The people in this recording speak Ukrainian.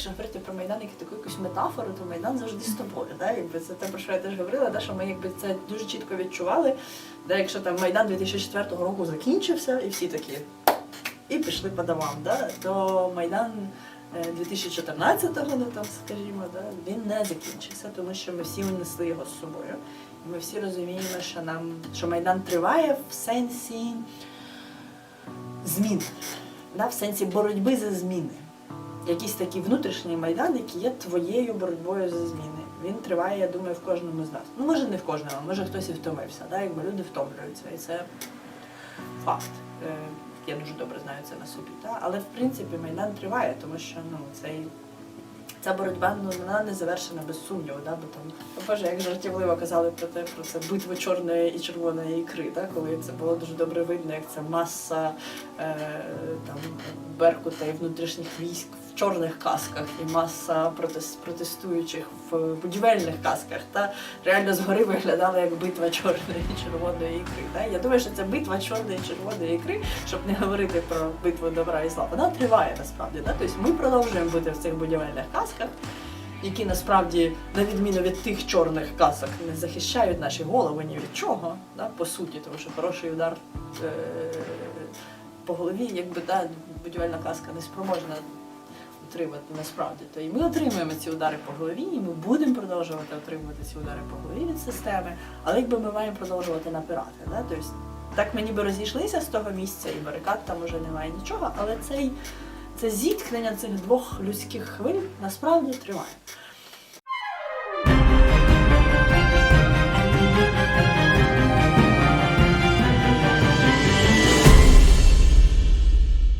якщо говорити про Майдан як таку якусь метафору, то Майдан завжди з тобою. Да? Якби це те, про що я теж говорила, да? що ми якби це дуже чітко відчували. Да? Якщо там Майдан 2004 року закінчився, і всі такі і пішли по домам, да? то Майдан е, 2014-го, ну там скажімо, да? він не закінчився, тому що ми всі несли його з собою. І ми всі розуміємо, що нам що Майдан триває в сенсі змін, да? в сенсі боротьби за зміни. Якийсь такий внутрішній майдан, який є твоєю боротьбою за зміни. Він триває, я думаю, в кожному з нас. Ну, може, не в кожному, може хтось і втомився, да? якби люди втомлюються. І це факт. Е, Я дуже добре знаю це на собі. Да? Але в принципі майдан триває, тому що ну, цей, ця боротьба ну, вона не завершена без сумніву. Да? Бо там, Боже, як жартівливо казали про те, про це битву чорної і червоної ікри, да? коли це було дуже добре видно, як це маса е, там, беркута і внутрішніх військ чорних касках і маса протес- протестуючих в будівельних касках. Та реально згори виглядала як битва чорної і червоної ікри. Та? Я думаю, що це битва чорної і червоної ікри, щоб не говорити про битву добра і зла. Вона триває насправді. Да? Тобто ми продовжуємо бути в цих будівельних касках. Які насправді, на відміну від тих чорних касок, не захищають наші голови ні від чого, да, по суті, тому що хороший удар е- по голові, якби да, будівельна каска не спроможна отримати насправді. То і ми отримуємо ці удари по голові, і ми будемо продовжувати отримувати ці удари по голові від системи, але якби ми маємо продовжувати напирати. Да? Тобто, так ми ніби розійшлися з того місця, і барикад там уже немає нічого, але цей, це зіткнення цих двох людських хвиль насправді триває.